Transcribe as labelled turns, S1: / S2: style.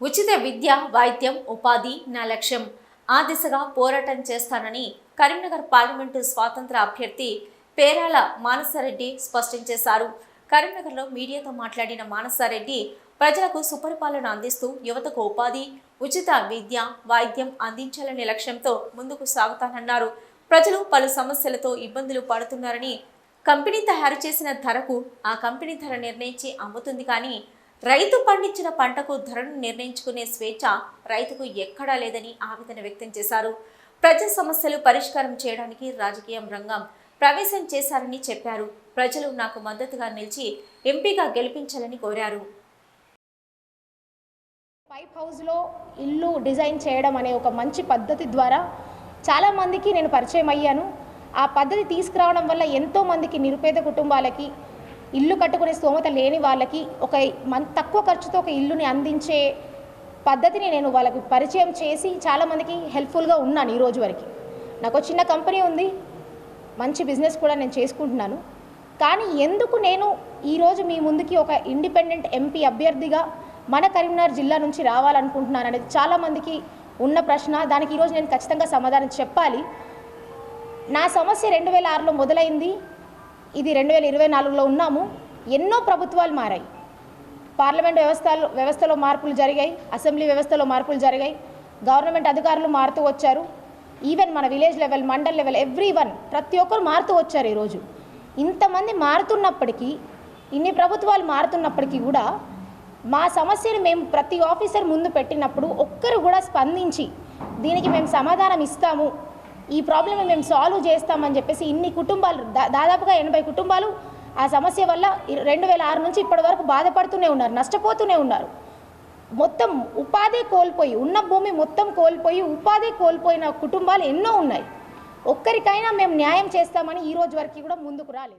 S1: ఉచిత విద్య వైద్యం ఉపాధి నా లక్ష్యం. ఆ దిశగా పోరాటం చేస్తానని కరీంనగర్ పార్లమెంటు స్వాతంత్ర అభ్యర్థి పేరాల మానసారెడ్డి స్పష్టం చేశారు. కరీంనగర్లో మీడియాతో మాట్లాడిన మానసారెడ్డి ప్రజలకు సుపరిపాలన అందిస్తూ యువతకు ఉపాధి ఉచిత విద్య వైద్యం అందించాలనే లక్ష్యంతో ముందుకు సాగుతానన్నారు. ప్రజలు పలు సమస్యలతో ఇబ్బందులు పడుతున్నారని కంపెనీ తయారు చేసిన ధరకు ఆ కంపెనీ ధర నిర్ణయించి అమ్ముతుంది కానీ రైతు పండించిన పంటకు ధరను నిర్ణయించుకునే స్వేచ్ఛ రైతుకు ఎక్కడా లేదని ఆవేదన వ్యక్తం చేశారు. ప్రజా సమస్యలు పరిష్కారం చేయడానికి రాజకీయం రంగం ప్రవేశం చేశారని చెప్పారు. ప్రజలు నాకు మద్దతుగా నిలిచి ఎంపీగా గెలిపించాలని కోరారు.
S2: పైప్ హౌస్లో ఇల్లు డిజైన్ చేయడం అనే ఒక మంచి పద్ధతి ద్వారా చాలామందికి నేను పరిచయం అయ్యాను. ఆ పద్ధతి తీసుకురావడం వల్ల ఎంతోమందికి నిరుపేద కుటుంబాలకి ఇల్లు కట్టుకునే స్తోమత లేని వాళ్ళకి ఒక మన్ తక్కువ ఖర్చుతో ఒక ఇల్లుని అందించే పద్ధతిని నేను వాళ్ళకి పరిచయం చేసి చాలామందికి హెల్ప్ఫుల్గా ఉన్నాను ఈ రోజు వరకు. నాకు చిన్న కంపెనీ ఉంది మంచి బిజినెస్ కూడా నేను చేసుకుంటున్నాను. కానీ ఎందుకు నేను ఈరోజు మీ ముందుకి ఒక ఇండిపెండెంట్ ఎంపీ అభ్యర్థిగా మన కరీంనగర్ జిల్లా నుంచి రావాలనుకుంటున్నాను అనేది చాలామందికి ఉన్న ప్రశ్న. దానికి ఈరోజు నేను ఖచ్చితంగా సమాధానం చెప్పాలి. నా సమస్య రెండు వేల ఆరులో మొదలైంది. ఇది రెండు వేల ఇరవై నాలుగులో ఉన్నాము. ఎన్నో ప్రభుత్వాలు మారాయి. పార్లమెంట్ వ్యవస్థలో వ్యవస్థలో మార్పులు జరిగాయి. అసెంబ్లీ వ్యవస్థలో మార్పులు జరిగాయి. గవర్నమెంట్ అధికారులు మారుతూ వచ్చారు. ఈవెన్ మన village level mandal level every one ప్రతి ఒక్కరు మారుతూ వచ్చారు ఈరోజు. ఇంతమంది మారుతున్నప్పటికీ ఇన్ని ప్రభుత్వాలు మారుతున్నప్పటికీ కూడా మా సమస్యను మేము ప్రతి ఆఫీసర్ ముందు పెట్టినప్పుడు ఒక్కరు కూడా స్పందించి దీనికి మేము సమాధానం ఇస్తాము ఈ ప్రాబ్లమ్ మేము సాల్వ్ చేస్తామని చెప్పేసి ఇన్ని కుటుంబాలు దా- దాదాపుగా ఎనభై కుటుంబాలు ఆ సమస్య వల్ల రెండు వేల ఆరు నుంచి ఇప్పటి వరకు బాధపడుతూనే ఉన్నారు నష్టపోతూనే ఉన్నారు. మొత్తం ఉపాధి కోల్పోయి ఉన్న భూమి మొత్తం కోల్పోయి ఉపాధి కోల్పోయిన కుటుంబాలు ఎన్నో ఉన్నాయి. ఒక్కరికైనా మేము న్యాయం చేస్తామని ఈ రోజు వరకు కూడా ముందుకు రాలేదు.